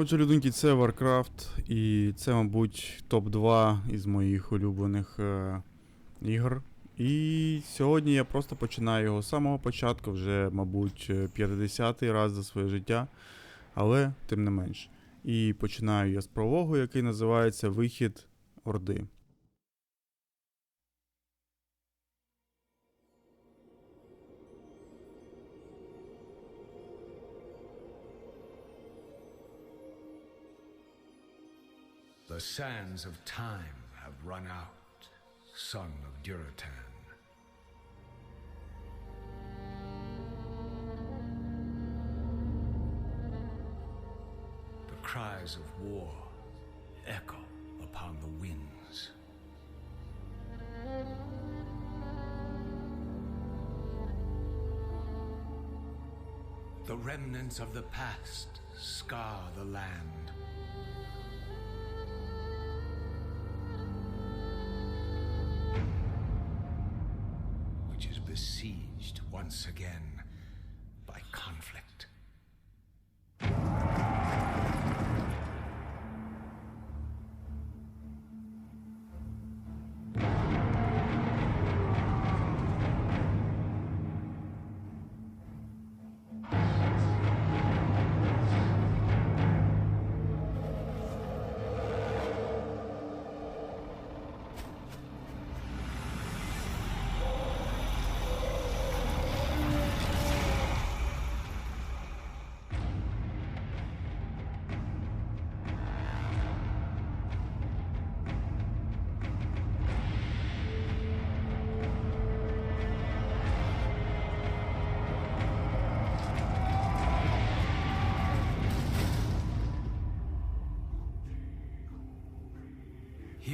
Отже, людинки, це Warcraft, і це, мабуть, топ-2 із моїх улюблених е, ігор. І сьогодні я просто починаю його з самого початку, вже, мабуть, е, 50-й раз за своє життя, але тим не менш. І починаю я з прологу, який називається Вихід Орди. The sands of time have run out, son of Duratan. The cries of war echo upon the winds. The remnants of the past scar the land.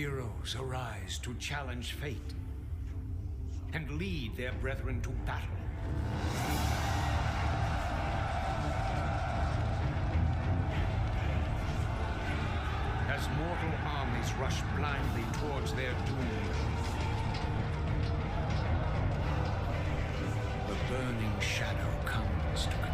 Heroes arise to challenge fate and lead their brethren to battle. As mortal armies rush blindly towards their doom, the burning shadow comes to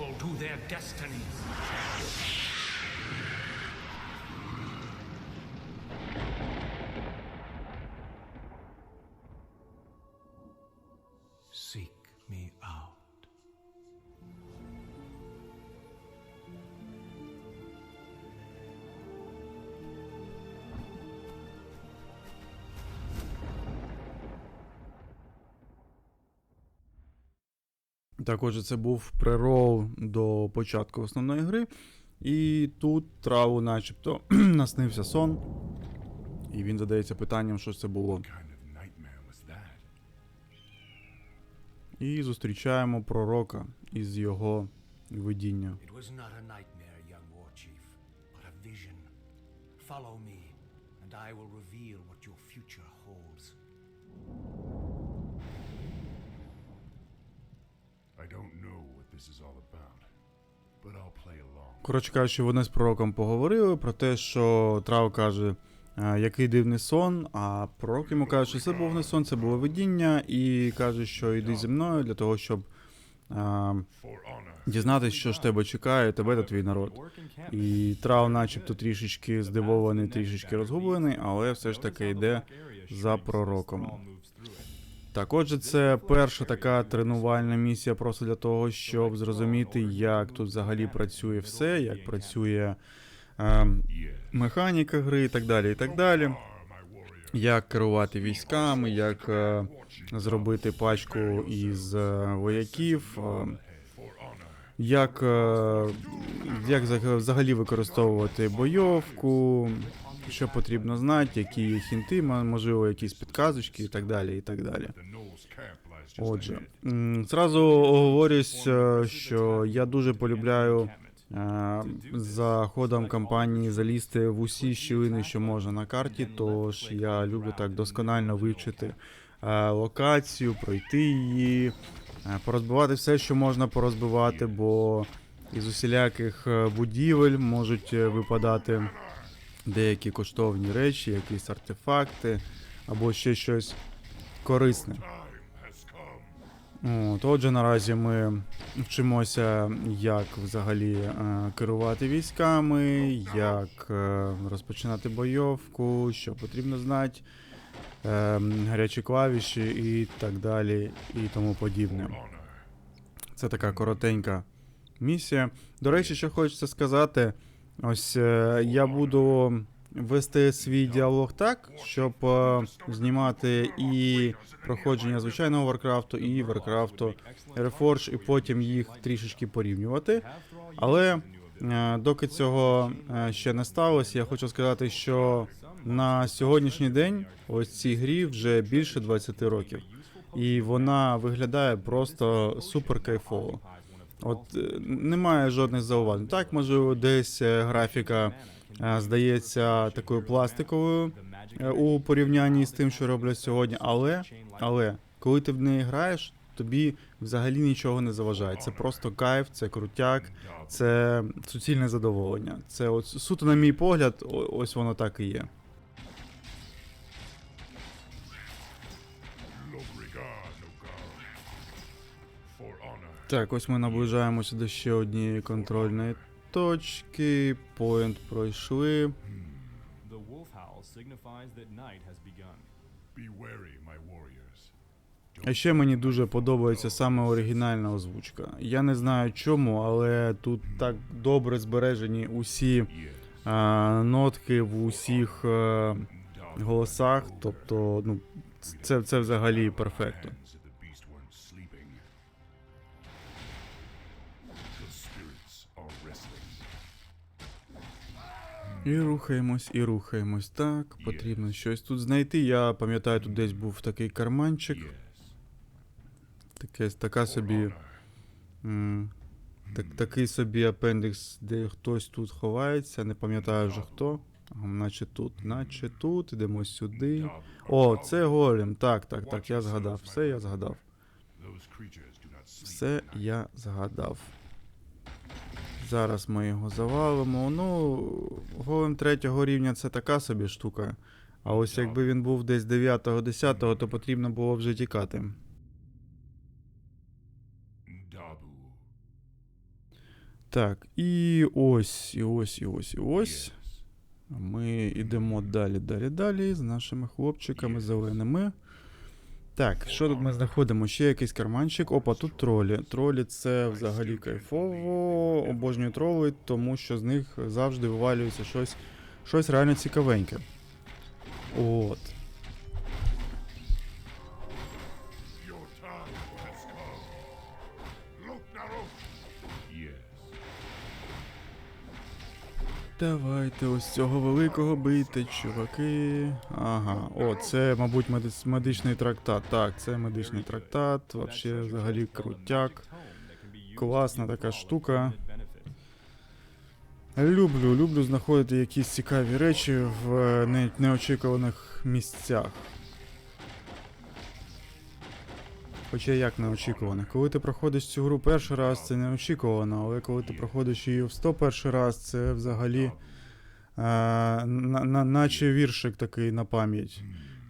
people to their destinies. Так, отже, це був прерол до початку основної гри. І тут траву начебто наснився сон. І він задається питанням, що це було. І зустрічаємо пророка із його видіння. Follow me, and I will reveal what your Коротше кажучи, вони з пророком поговорили про те, що Трав каже, «Е, який дивний сон, а пророк йому каже, що це був не сон, це було видіння, і каже, що йди зі мною для того, щоб honor. дізнатися, що ж тебе чекає, тебе та твій народ. І Трав, начебто, трішечки здивований, трішечки розгублений, але все ж таки йде за пророком. Так, отже, це перша така тренувальна місія просто для того, щоб зрозуміти, як тут взагалі працює все, як працює е, механіка гри і так далі. і так далі. Як керувати військами, як е, зробити пачку із е, вояків, е, як, е, як взагалі використовувати бойовку, що потрібно знати, які є хінти, можливо, якісь підказочки і так далі. і так далі. Отже, зразу оговорюсь, е, що я дуже полюбляю е, за ходом кампанії залізти в усі щілини, що можна на карті. Тож я люблю так досконально вивчити е, локацію, пройти її, порозбивати все, що можна порозбивати, бо із усіляких будівель можуть випадати деякі коштовні речі, якісь артефакти або ще щось корисне. От, отже, наразі ми вчимося, як взагалі е, керувати військами, як е, розпочинати бойовку, що потрібно знати, е, гарячі клавіші і так далі, і тому подібне. Це така коротенька місія. До речі, що хочеться сказати, ось е, я буду вести свій діалог так, щоб е, знімати і проходження звичайного Варкрафту, і Варкрафту Reforged, і потім їх трішечки порівнювати. Але е, доки цього ще не сталося, я хочу сказати, що на сьогоднішній день ось цій грі вже більше 20 років, і вона виглядає просто супер кайфово. От е, немає жодних зауважень. Так, можливо, десь е, графіка е, здається такою пластиковою у порівнянні з тим, що роблять сьогодні, але, але коли ти в неї граєш, тобі взагалі нічого не заважає. Це просто кайф, це крутяк, це суцільне задоволення. Це от суто, на мій погляд, ось воно так і є. Так, ось ми наближаємося до ще однієї контрольної точки. Поінт пройшли. The wolf howl signifies that night has begun. Be wary, my warriors. А ще мені дуже подобається саме оригінальна озвучка. Я не знаю чому, але тут так добре збережені усі а, нотки в усіх е, голосах. Тобто, ну, це, це взагалі перфектно. І рухаємось, і рухаємось. Так, потрібно щось тут знайти. Я пам'ятаю, тут десь був такий карманчик. Таке, така собі. м, Так, такий собі апендикс, де хтось тут ховається, не пам'ятаю вже хто. Наче тут, наче тут, ідемо сюди. О, це голем. Так, так, так, я згадав. Все я згадав. Все я згадав. Зараз ми його завалимо. Ну, голем третього рівня це така собі штука. А ось якби він був десь 9-10, то потрібно було вже тікати. Так, і ось, і ось, і ось, і ось. Ми йдемо далі, далі, далі з нашими хлопчиками зеленими. Так, що тут ми знаходимо? Ще якийсь карманчик. Опа, тут тролі. Тролі це взагалі кайфово. Обожнюю троли, тому що з них завжди вивалюється щось, щось реально цікавеньке. От. Давайте ось цього великого бийте, чуваки. Ага, о, це, мабуть, меди- медичний трактат. Так, це медичний трактат. Вообще, взагалі крутяк. Класна така штука. Люблю, люблю знаходити якісь цікаві речі в е, не- неочікуваних місцях. Хоча як неочікуваних. Коли ти проходиш цю гру перший раз, це неочікувано, але коли ти проходиш її в 101 раз, це взагалі е, на, на, наче віршик такий на пам'ять.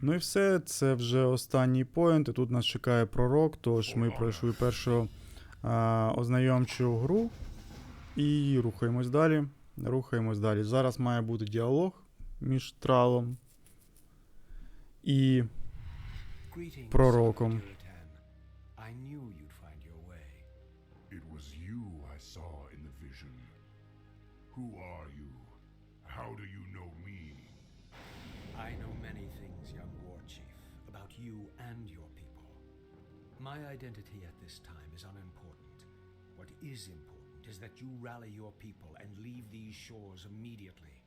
Ну і все, це вже останній поінт. І тут нас чекає пророк, тож ми пройшли першу е, ознайомчу гру. І рухаємось далі. Рухаємось далі. Зараз має бути діалог між тралом і Пророком. My identity at this time is unimportant. What is important is that you rally your people and leave these shores immediately.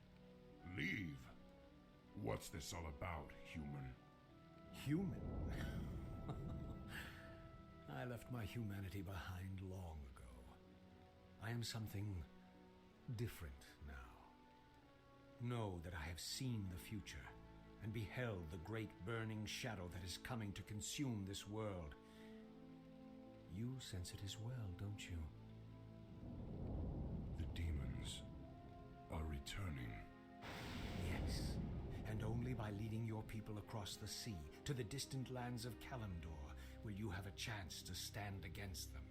Leave. What's this all about, human? Human? I left my humanity behind long ago. I am something different now. Know that I have seen the future and beheld the great burning shadow that is coming to consume this world. You sense it as well, don't you? The demons are returning. Yes. And only by leading your people across the sea to the distant lands of Kalimdor will you have a chance to stand against them.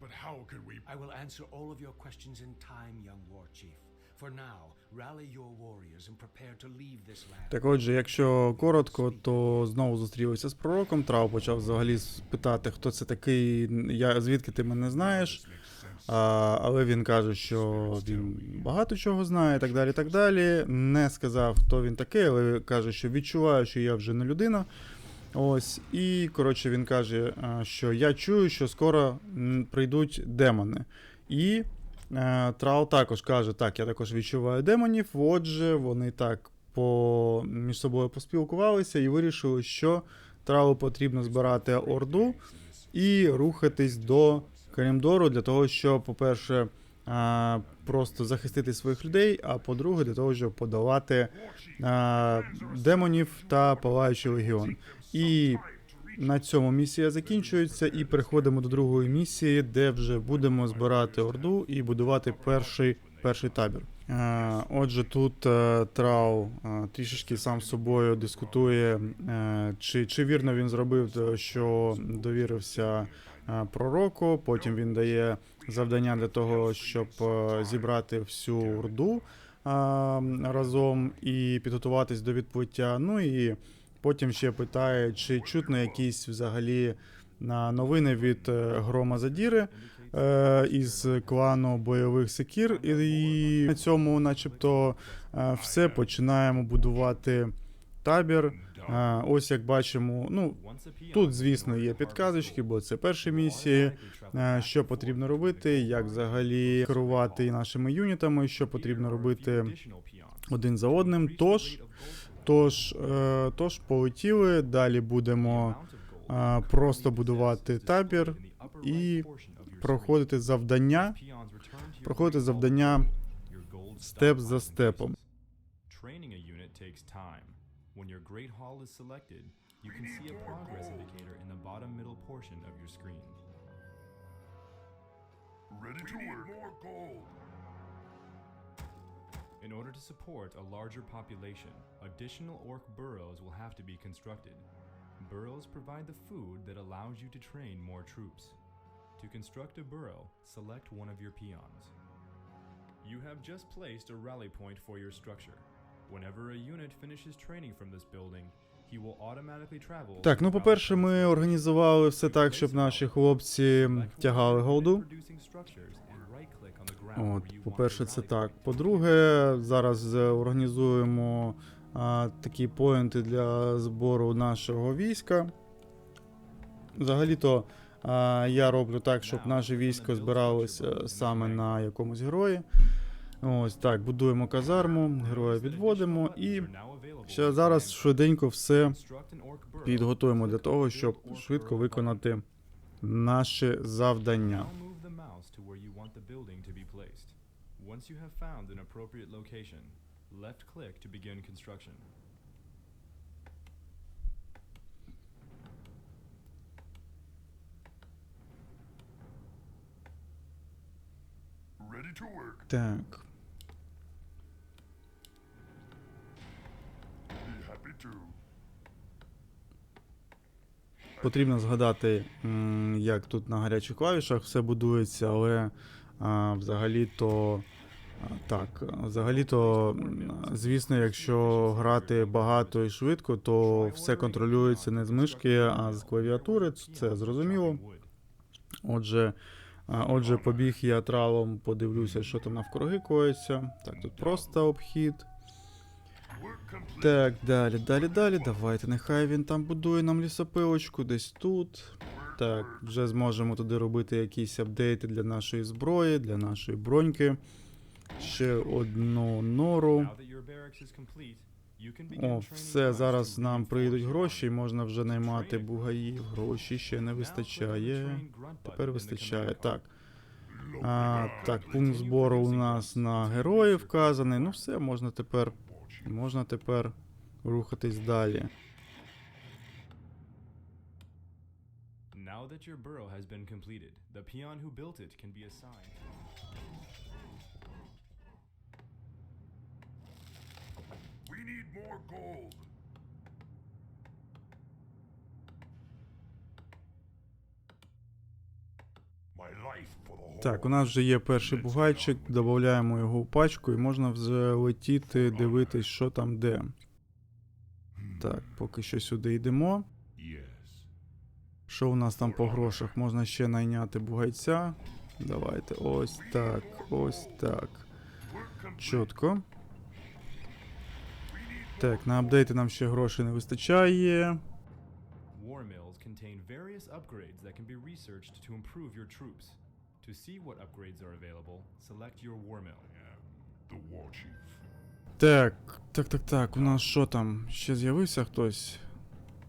But how can we... I will answer all of your questions in time, young war chief. Так отже, якщо коротко, то знову зустрілися з пророком. Трау почав взагалі питати, хто це такий, я, звідки ти мене знаєш. А, але він каже, що він багато чого знає, так далі. так далі. Не сказав, хто він такий, але каже, що відчуваю, що я вже не людина. Ось, і коротше він каже, що я чую, що скоро прийдуть демони. І Трау також каже: так, я також відчуваю демонів. Отже, вони так по, між собою поспілкувалися і вирішили, що Трау потрібно збирати орду і рухатись до Карімдору для того, щоб, по-перше, просто захистити своїх людей, а по-друге, для того, щоб подолати а, демонів та палаючий легіон. І на цьому місія закінчується, і переходимо до другої місії, де вже будемо збирати орду і будувати перший, перший табір. Е, Отже, тут е, Трау е, трішечки сам з собою дискутує, чи, чи вірно він зробив, що довірився пророку. Потім він дає завдання для того, щоб зібрати всю орду разом і підготуватись до відплиття. Ну і Потім ще питає, чи чутно якісь взагалі на новини від е, Грома Задіри е, із клану бойових секір. І на цьому, начебто, е, все починаємо будувати табір. Е, ось як бачимо, ну тут, звісно, є підказочки, бо це перші місії. Що потрібно робити, як взагалі керувати нашими юнітами, що потрібно робити один за одним. Тож, тож, е, тож полетіли. Далі будемо е, просто будувати табір і проходити завдання, проходити завдання степ за степом. When your Great Hall is selected, you can see a progress indicator in the bottom middle portion of your screen. Ready to work. more gold. In order to support a larger population, additional orc burrows will have to be constructed. Burrows provide the food that allows you to train more troops. To construct a burrow, select one of your peons. You have just placed a rally point for your structure. Whenever a unit finishes training from this building, he will automatically travel. Так, ну по-перше, ми організували все так, щоб наші хлопці тягали голду. От, по-перше, це так. По-друге, зараз е, організуємо а, такі поінти для збору нашого війська. Взагалі-то а, я роблю так, щоб наше військо збиралося саме на якомусь герої. Ось так, будуємо казарму, героя відводимо і ще зараз швиденько все підготуємо для того, щоб швидко виконати наше завдання. Once you have found an appropriate location, left click to begin construction. Ready to work. Так. Be happy to. Потрібно згадати, як тут на гарячих клавішах все будується, але а, взагалі-то. а, Так, взагалі-то, звісно, якщо грати багато і швидко, то все контролюється не з мишки, а з клавіатури. Це зрозуміло. Отже, отже, побіг я тралом, подивлюся, що там навкруги коїться. Так, тут просто обхід. Так, далі, далі, далі. Давайте, нехай він там будує нам лісопилочку десь тут. Так, вже зможемо туди робити якісь апдейти для нашої зброї, для нашої броньки. Ще одну нору. О, все, зараз нам прийдуть гроші, можна вже наймати бугаїв. Гроші ще не вистачає. Тепер вистачає. Так. А, так, пункт збору у нас на героїв вказаний. Ну все, можна тепер, можна тепер рухатись далі. Now that your burrow has been completed, the peon who built it can be assigned. We need more gold. Так, у нас вже є перший бугайчик, додаємо його в пачку і можна вже летіти, дивитись, що там де. Так, поки що сюди йдемо. Що у нас там по грошах? Можна ще найняти бугайця. Давайте, ось так, ось так. Чітко. Так, на апдейти нам ще грошей не вистачає. War mills contain various upgrades that can be researched to improve your troops. To see what upgrades are available, select your war mill. The war chief. Так, так, так, так. У нас що там? Ще з'явився хтось?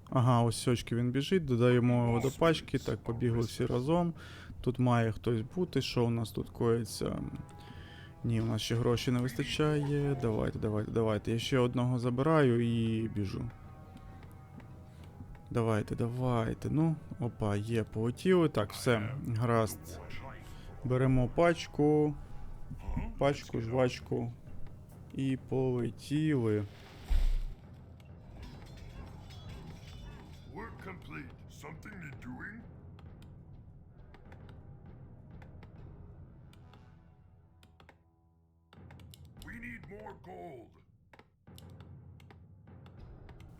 Ага, ось сьочки він біжить, додаємо його до пачки. Так, побігли всі разом. Тут має хтось бути. Що у нас тут коїться? Ні, у нас ще гроші не вистачає. Давайте, давайте, давайте. Я ще одного забираю і біжу. Давайте, давайте. Ну, опа, є, полетіли. Так, все, гаразд. Беремо пачку. Пачку, жвачку. І полетіли.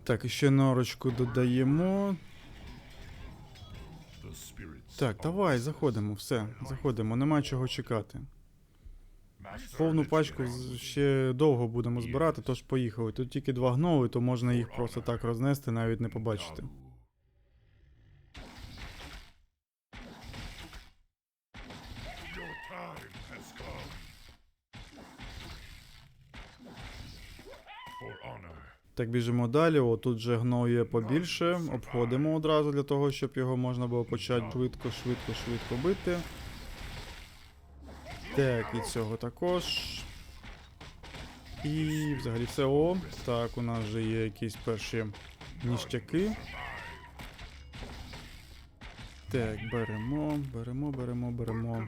Так, ще норочку додаємо. Так, давай, заходимо, все, заходимо, нема чого чекати. Повну пачку ще довго будемо збирати, тож поїхали. Тут тільки два гнови, то можна їх просто так рознести, навіть не побачити. Your time has come. For honor. Так, біжимо далі. О, тут же гнов є побільше. Обходимо одразу для того, щоб його можна було почати швидко, швидко, швидко бити. Так, і цього також. І взагалі все. О, так, у нас вже є якісь перші ніштяки. Так, беремо, беремо, беремо, беремо.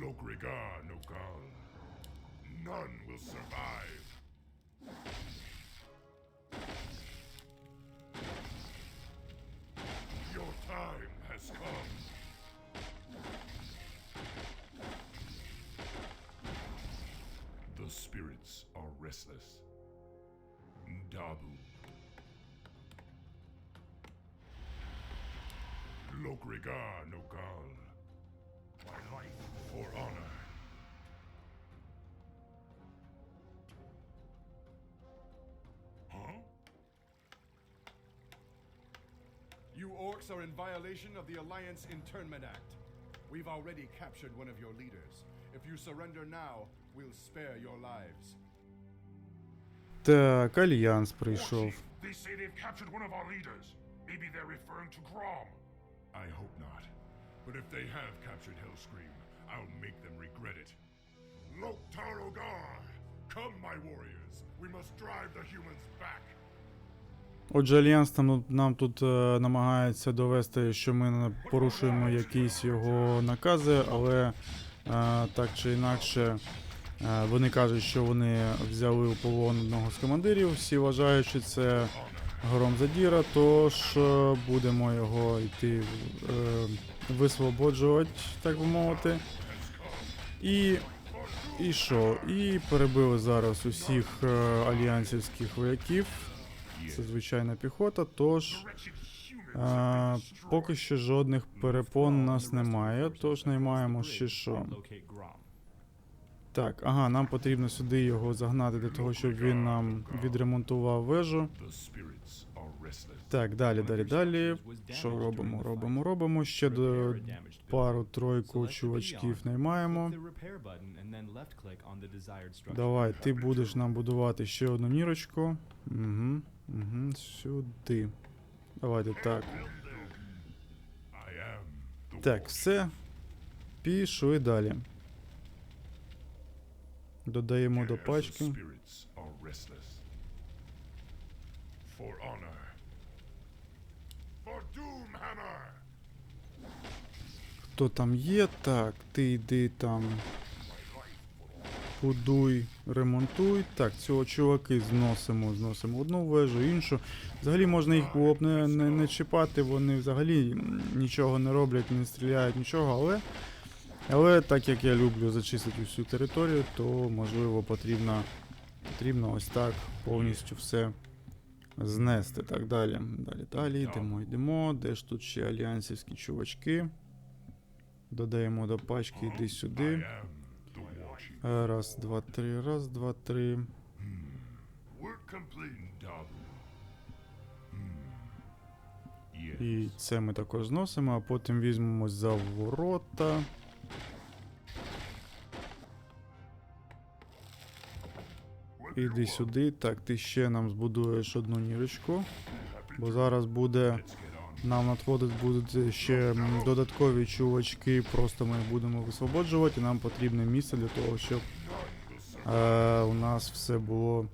Lokrigar Nokal. None will survive. Your time has come. The spirits are restless. Dabu. Lokrigar Nokal My life for honor. Huh? You orcs are in violation of the Alliance Internment Act. We've already captured one of your leaders. If you surrender now, we'll spare your lives. Так, альянс прийшов. Warchief, They say they've captured one of our leaders. Maybe they're referring to Grom. I hope not. But if they have captured Hellscream, I'll make them regret it. Loktar Ogar! Come, my warriors. We must drive the humans back. Отже, альянс там, нам тут е, намагається довести, що ми порушуємо якісь його накази, але е, так чи інакше е, вони кажуть, що вони взяли у полон одного з командирів, всі вважають, що це гром задіра, тож е, будемо його йти е, висвободжувати, так би мовити. І. І що? І перебили зараз усіх е, альянсівських вояків. Це звичайна піхота, тож а, поки що жодних перепон у нас немає, тож наймаємо ще що. Так, ага, нам потрібно сюди його загнати для того, щоб він нам відремонтував вежу. Так, далі, далі, далі. Що робимо? Робимо, робимо. Ще до пару-тройку чувачків наймаємо. Давай, ти будеш нам будувати ще одну нірочку. Угу, угу, сюди. Давайте так. Так, все. Пішли далі. Додаємо до пачки. For honor. For Doomhammer! Хто там є? Так, ти йди там. Будуй, ремонтуй. Так, цього чуваки зносимо, зносимо одну вежу, іншу. Взагалі можна їх було б не, не, не чіпати, вони взагалі нічого не роблять, не стріляють, нічого, але. Але так як я люблю зачистити всю територію, то можливо потрібно, потрібно ось так повністю все знести. Так далі. Далі, далі, йдемо, йдемо. Де ж тут ще альянсівські чувачки? Додаємо до пачки, йди сюди. Е, Раз, два, три, раз, два, три. І це ми також зносимо, а потім візьмемо за ворота. Іди сюди. Так, ти ще нам збудуєш одну нірочку. Бо зараз буде. Нам надходить будуть ще додаткові чувачки, просто ми будемо висвободжувати, і нам потрібне місце для того, щоб е, у нас все було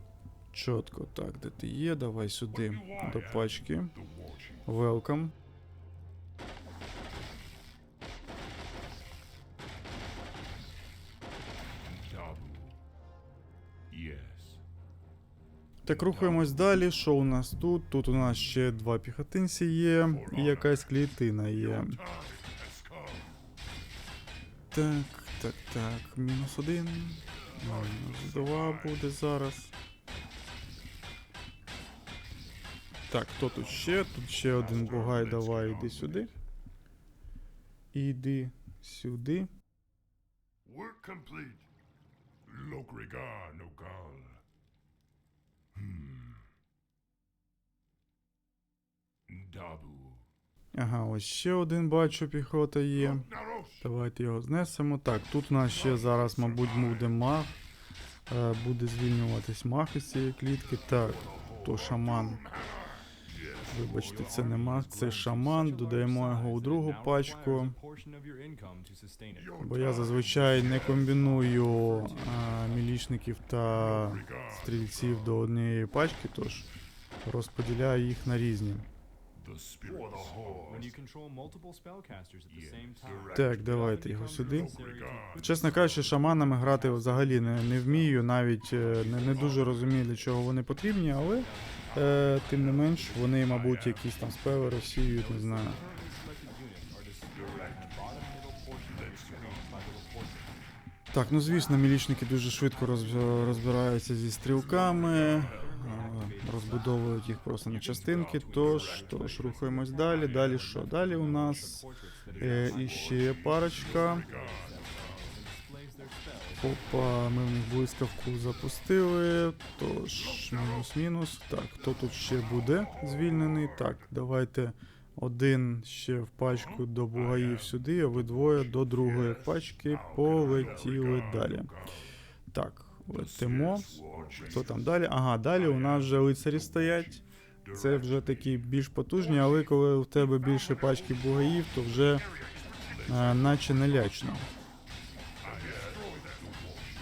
чітко. Так, де ти є? Давай сюди до пачки. Welcome. Так, рухаємось далі. Що у нас тут? Тут у нас ще два піхотинці є, і якась клітина є. Так, так, так. Мінус один. Мінус два буде зараз. Так, хто тут ще? Тут ще один бугай, давай, іди сюди. Іди сюди. Work complete. Lokrigar Nogal. Ага, ось ще один бачу, піхота є. Давайте його знесемо. Так, тут у нас ще зараз, мабуть, буде маг. Е, буде звільнюватись маг із цієї клітки. Так, то шаман. Вибачте, це не маг, це шаман. Додаємо його у другу пачку. Бо я зазвичай не комбіную а, мілішників та стрільців до однієї пачки, тож розподіляю їх на різні. The spirits. Так, давайте його сюди. Чесно кажучи, шаманами грати взагалі не, не вмію, навіть е, не, не дуже розумію, для чого вони потрібні, але е, тим не менш вони, мабуть, якісь там спели розсіюють, не знаю. Так, ну звісно, мілічники дуже швидко роз- розбираються зі стрілками, розбудовують їх просто на частинки. Тож, тож рухаємось далі. Далі що? Далі у нас е, іще парочка. Опа, ми блискавку запустили. Тож, мінус-мінус. Так, хто тут ще буде звільнений? Так, давайте один ще в пачку до бугаїв сюди, а ви двоє до другої пачки полетіли далі. Так, летимо. Хто там далі? Ага, далі у нас вже лицарі стоять. Це вже такі більш потужні, але коли у тебе більше пачки бугаїв, то вже е, наче не лячно.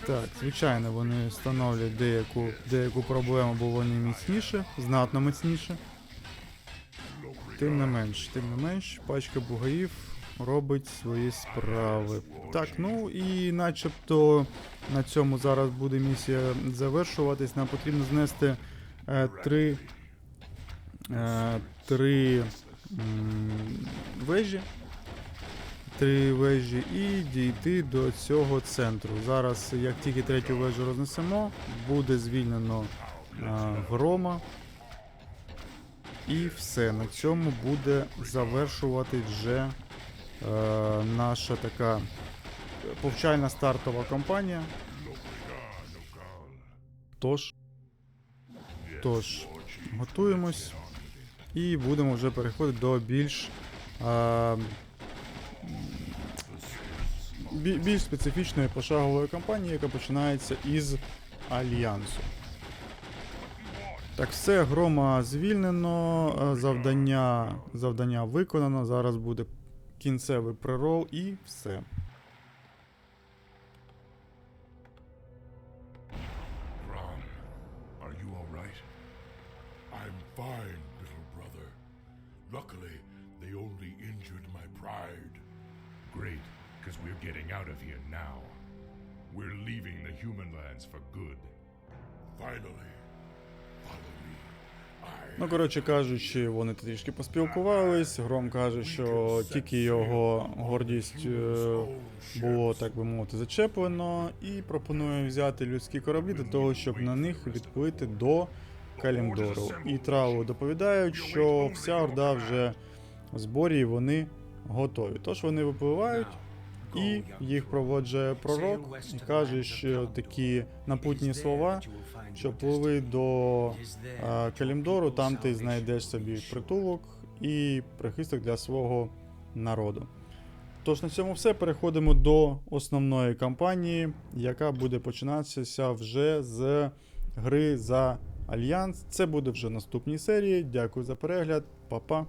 Так, звичайно, вони становлять деяку, деяку проблему, бо вони міцніше, знатно міцніше. Тим не менш, тим не менш, пачка бугаїв робить свої справи. Так, ну і начебто на цьому зараз буде місія завершуватись. Нам потрібно знести е, три, е, три м, вежі. Три вежі і дійти до цього центру. Зараз, як тільки третю вежу рознесемо, буде звільнено е, грома. І все. На цьому буде завершувати вже наша така повчальна стартова кампанія. Тож, тож, готуємось і будемо вже переходити до більш, е, більш специфічної пошагової кампанії, яка починається із Альянсу. Так, все, грома звільнено, е, завдання, завдання виконано. Зараз буде кінцевий прерол і все. Ну, коротше кажучи, вони трішки поспілкувались. Гром каже, що тільки його гордість е, було, так би мовити, зачеплено, і пропонує взяти людські кораблі для того, щоб на них відплити до Калімдору. І Траву доповідають, що вся орда вже в зборі і вони готові. Тож вони випливають. І їх проводжує пророк і каже, що такі напутні слова, що пливи до Калімдору, там ти знайдеш собі притулок і прихисток для свого народу. Тож на цьому все. Переходимо до основної кампанії, яка буде починатися вже з гри за Альянс. Це буде вже наступній серії. Дякую за перегляд, Па-па.